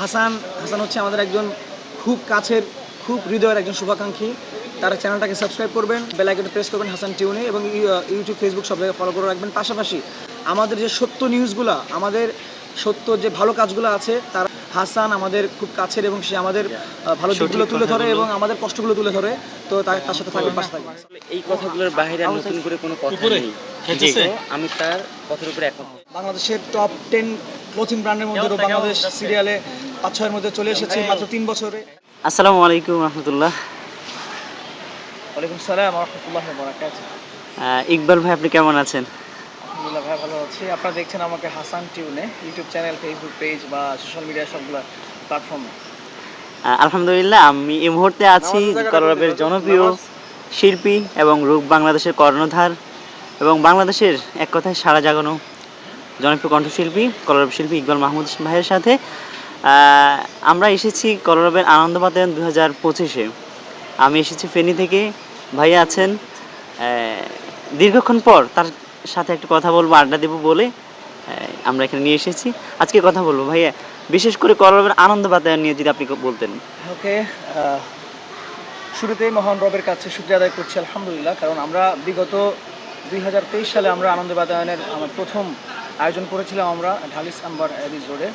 হাসান হাসান হচ্ছে আমাদের একজন খুব কাছের খুব হৃদয়ের একজন শুভাকাঙ্ক্ষী। তারা চ্যানেলটাকে সাবস্ক্রাইব করবেন বেল আইকনে প্রেস করবেন হাসান টিউনে এবং ইউটিউব ফেসবুক সব জায়গায় ফলো করে রাখবেন। পাশাপাশি আমাদের যে সত্য নিউজগুলো আমাদের সত্য যে ভালো কাজগুলো আছে তার হাসান আমাদের খুব কাছের এবং সে আমাদের ভালো দিকগুলো তুলে ধরে এবং আমাদের কষ্টগুলো তুলে ধরে। তো তার তার সাথে থাকবেন পাশে থাকবেন এই কথাগুলোর বাইরে আর নতুন করে কোনো কথা নেই। আমি তার কথার উপরে একমত। বাংলাদেশের টপ টেন ক্লোথিং ব্র্যান্ডের মধ্যে বাংলাদেশ সিরিয়ালে পাঁচ ছয়ের মধ্যে চলে এসেছে মাত্র তিন বছরে। আসসালামু আলাইকুম রহমতুল্লাহ। ওয়ালাইকুম সালাম রহমতুল্লাহ বরাকাত ইকবাল ভাই আপনি কেমন আছেন? আলহামদুলিল্লাহ ভাই ভালো আছি। আপনারা দেখছেন আমাকে হাসান টিউনে ইউটিউব চ্যানেল ফেসবুক পেজ বা সোশ্যাল মিডিয়া সবগুলো প্ল্যাটফর্মে আলহামদুলিল্লাহ আমি এই মুহূর্তে আছি কলরবের জনপ্রিয় শিল্পী এবং রূপ বাংলাদেশের কর্ণধার এবং বাংলাদেশের এক কথায় সারা জাগানো জনপ্রিয় কণ্ঠশিল্পী কলরব শিল্পী ইকবাল মাহমুদ ভাইয়ের সাথে। আমরা এসেছি কলরবের আনন্দ বাতায়ন দু হাজার পঁচিশে। আমি এসেছি ফেনী থেকে, ভাইয়া আছেন। দীর্ঘক্ষণ পর তার সাথে একটু কথা বলব, আড্ডা দেবো বলে আমরা এখানে নিয়ে এসেছি। আজকে কথা বলব, ভাইয়া, বিশেষ করে কলরবের আনন্দ বাতায়ন নিয়ে যদি আপনি বলতেন। ওকে শুরুতেই মহান রবের কাছে শুক্রিয়া আদায় করছি, আলহামদুলিল্লাহ। কারণ আমরা বিগত দুই হাজার তেইশ সালে আমরা আনন্দ বাতায়নের আমার প্রথম আয়োজন করেছিলাম আমরা ঢালিস আম্বার অ্যারিজ রোডে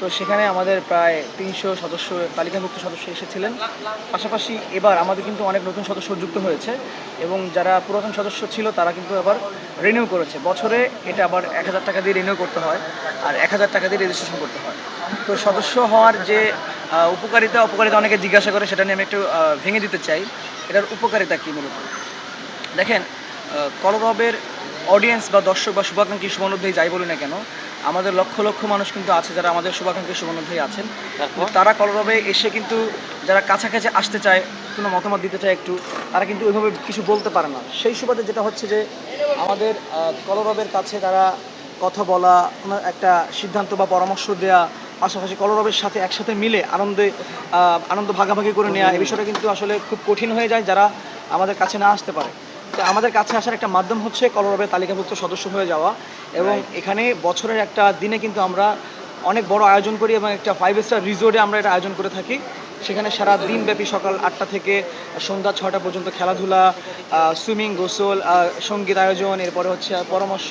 তো সেখানে আমাদের প্রায় তিনশো সদস্য, তালিকাভুক্ত সদস্য এসেছিলেন। পাশাপাশি এবার আমাদের কিন্তু অনেক নতুন সদস্য যুক্ত হয়েছে এবং যারা পুরাতন সদস্য ছিল তারা কিন্তু আবার রিনিউ করেছে। বছরে এটা আবার এক হাজার টাকা দিয়ে রিনিউ করতে হয় আর এক হাজার টাকা দিয়ে রেজিস্ট্রেশন করতে হয়। তো সদস্য হওয়ার যে উপকারিতা, অপকারিতা অনেকে জিজ্ঞাসা করে সেটা নিয়ে আমি একটু ভেঙে দিতে চাই। এটার উপকারিতা কী মূলত? দেখেন কলরবের অডিয়েন্স বা দর্শক বা শুভাকাঙ্ক্ষী শুভানুধ্যায়ী যাই বলি না কেন আমাদের লক্ষ লক্ষ মানুষ কিন্তু আছে যারা আমাদের শুভাকাঙ্ক্ষী শুভানুধ্যায়ী আছেন। তারা কলরবে এসে কিন্তু যারা কাছাকাছি আসতে চায় কোনো মতামত দিতে চায় একটু তারা কিন্তু ওইভাবে কিছু বলতে পারে না। সেই সুবাদে যেটা হচ্ছে যে আমাদের কলরবের কাছে তারা কথা বলা কোনো একটা সিদ্ধান্ত বা পরামর্শ দেওয়া পাশাপাশি কলরবের সাথে একসাথে মিলে আনন্দে আনন্দ ভাগাভাগি করে নেওয়া এই বিষয়টা কিন্তু আসলে খুব কঠিন হয়ে যায় যারা আমাদের কাছে না আসতে পারে। আমাদের কাছে আসার একটা মাধ্যম হচ্ছে কলরবের তালিকাভুক্ত সদস্য হয়ে যাওয়া এবং এখানে বছরের একটা দিনে কিন্তু আমরা অনেক বড় আয়োজন করি এবং একটা ফাইভ স্টার রিসোর্টে আমরা এটা আয়োজন করে থাকি। সেখানে সারা দিনব্যাপী সকাল আটটা থেকে সন্ধ্যা ছটা পর্যন্ত খেলাধুলা সুইমিং গোসল সংগীত আয়োজন এরপরে হচ্ছে পরামর্শ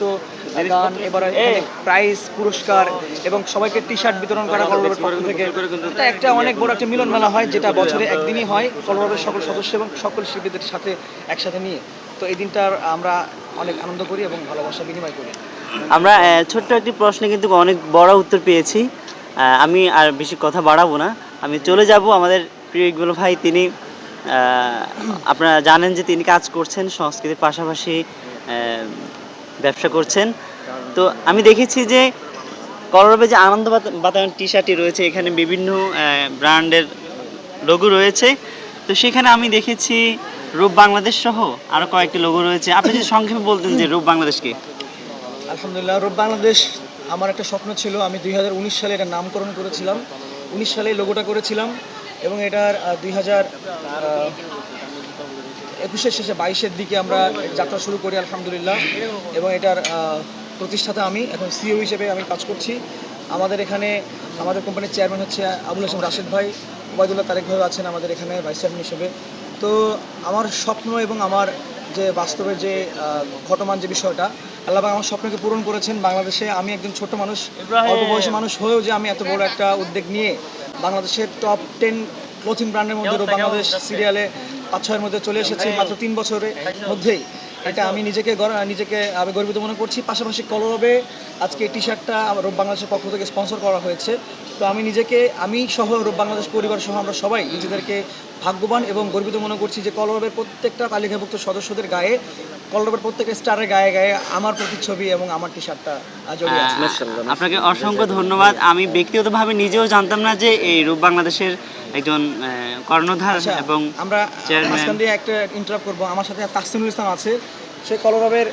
গান এবারে প্রাইজ পুরস্কার এবং সবাইকে টি শার্ট বিতরণ করা কলরবের পক্ষ থেকে। একটা অনেক বড় একটা মিলন মেলা হয় যেটা বছরে একদিনই হয় কলরবের সকল সদস্য এবং সকল শিল্পীদের সাথে একসাথে নিয়ে। তো এই দিনটার আমরা অনেক আনন্দ করি এবং ভালোবাসা বিনিময় করি। আমরা ছোট্ট একটি প্রশ্নে কিন্তু অনেক বড় উত্তর পেয়েছি। আমি আর বেশি কথা বাড়াবো না। আমি চলে যাব আমাদের প্রিয় ইকবাল ভাই। তিনি আপনারা জানেন যে তিনি কাজ করছেন, সংস্কৃতির পাশাপাশি ব্যবসা করছেন। তো আমি দেখেছি যে কলরবে যে আনন্দ বাতা- বাতায়ন টি শার্টটি রয়েছে, এখানে বিভিন্ন ব্র্যান্ডের লোগো রয়েছে। তো সেখানে আমি দেখেছি রূপ বাংলাদেশ সহ আরও কয়েকটি লোগো রয়েছে। আপনি যদি সংক্ষেপে বলতেন যে রূপ বাংলাদেশকে আলহামদুলিল্লাহ, রূপ বাংলাদেশ আমার একটা স্বপ্ন ছিল। আমি দু হাজার উনিশ সালে এটা নামকরণ করেছিলাম। উনিশ সালে লোগোটা করেছিলাম এবং এটার দুই হাজার একুশের শেষে বাইশের দিকে আমরা যাত্রা শুরু করি আলহামদুলিল্লাহ। এবং এটার প্রতিষ্ঠাতা আমি, এখন সিও হিসেবে আমি কাজ করছি। আমাদের এখানে, আমাদের কোম্পানির চেয়ারম্যান হচ্ছে আবুল হাসিম রাশেদ ভাই। ওবায়দুল্লাহ তারেক ভাই আছেন আমাদের এখানে ভাইস চেয়ারম্যান হিসেবে। তো আমার স্বপ্ন এবং আমার যে বাস্তবের যে ঘটমান যে বিষয়টা আল্লাহ আমার স্বপ্নকে পূরণ করেছেন বাংলাদেশে। আমি একজন ছোট মানুষ অল্প বয়সী মানুষ হয়েও যে আমি এত বড় একটা উদ্যোগ নিয়ে বাংলাদেশের টপ টেন ক্লোথিং ব্র্যান্ডের মধ্যে বাংলাদেশ সিরিয়ালে পাঁচ ছয়ের মধ্যে চলে এসেছি মাত্র তিন বছরের মধ্যেই। এটা আমি নিজেকে নিজেকে আমি গর্বিত মনে করছি। পাশাপাশি কলরবে আজকে টি শার্টটা রূপ বাংলাদেশের পক্ষ থেকে স্পন্সর করা হয়েছে। তো আমি নিজেকে, আমি সহ রূপ বাংলাদেশ পরিবার সহ আমরা সবাই নিজেদেরকে ভাগ্যবান এবং গর্বিত মনে করছি যে কলরবের প্রত্যেকটা তালিকাভুক্ত সদস্যদের গায়ে, কলরবের প্রত্যেকটা স্টারের গায়ে গায়ে আমার প্রতিচ্ছবি এবং আমার টি শার্টটা আপনাকে অসংখ্য ধন্যবাদ। আমি ব্যক্তিগতভাবে নিজেও জানতাম না যে এই রূপ বাংলাদেশের একজন কর্ণধার আচ্ছা, এবং আমরা চেয়ারম্যান। মাঝখান দিয়ে একটা ইন্টারাপ্ট করব। আমার সাথে তাসিমুল ইসলাম আছে। সে কলরবের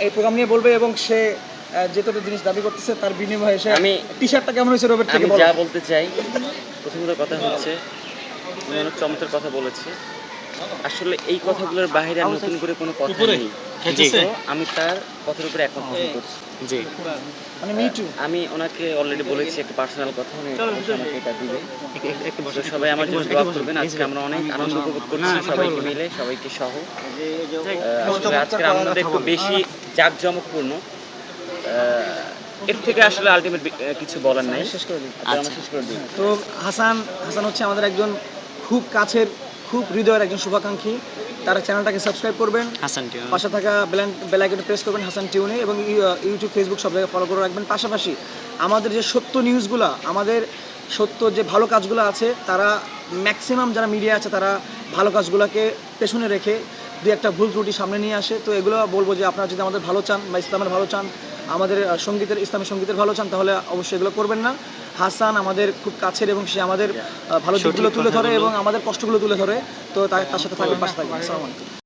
এই প্রোগ্রাম নিয়ে বলবে এবং সে আহ, যে তোর জিনিস দাবি করতেছে তার বিনিময়ে সে আমি- টি শার্টটা কেমন হয়েছে রবের থেকে আমি যা বলতে চাই প্রথমত কথা হচ্ছে উনি অনেক চমৎকার কথা বলেছে। আসলে এই কথাগুলোর বাইরে আর নতুন করে কোনো কথা নেই। আমি তার কথার উপরে একমত পোষণ করছি জি। মানে মি টু আমি ওনাকে অলরেডি বলেছি একটা পার্সোনাল কথা উনি আমাকে এটা দিবে। সবাই আমার জন্য দোয়া করবেন। আজকে আমরা অনেক আনন্দ উপভোগ করছি সবাইকে মিলে সবাইকে সহ। আজকের আনন্দটা একটু বেশি জাঁকজমকপূর্ণ। এর থেকে আসলে আলটিমেট কিছু বলার নাই। শেষ করে শেষ করে দিই। তো হাসান হাসান হচ্ছে আমাদের একজন খুব কাছের খুব হৃদয়ের একজন শুভাকাঙ্ক্ষী। তার চ্যানেলটাকে সাবস্ক্রাইব করবেন। হাসান টিউন। পাশে থাকা বেলাইকনটা প্রেস করবেন হাসান টিউনে এবং ইউটিউব ফেসবুক সব জায়গায় ফলো করে রাখবেন। পাশাপাশি আমাদের যে সত্য নিউজগুলো আমাদের সত্য যে ভালো কাজগুলো আছে তারা ম্যাক্সিমাম যারা মিডিয়া আছে তারা ভালো কাজগুলোকে পেছনে রেখে দু একটা ভুল ত্রুটি সামনে নিয়ে আসে। তো এগুলো বলব যে আপনারা যদি আমাদের ভালো চান বা ইসলামের ভালো চান আমাদের সঙ্গীতের ইসলামী সঙ্গীতের ভালো চান তাহলে অবশ্যই এগুলো করবেন না। হাসান আমাদের খুব কাছের এবং সে আমাদের ভালো দিকগুলো তুলে ধরে এবং আমাদের কষ্টগুলো তুলে ধরে। তো তার তার সাথে থাকবেন পাশে থাকবেন।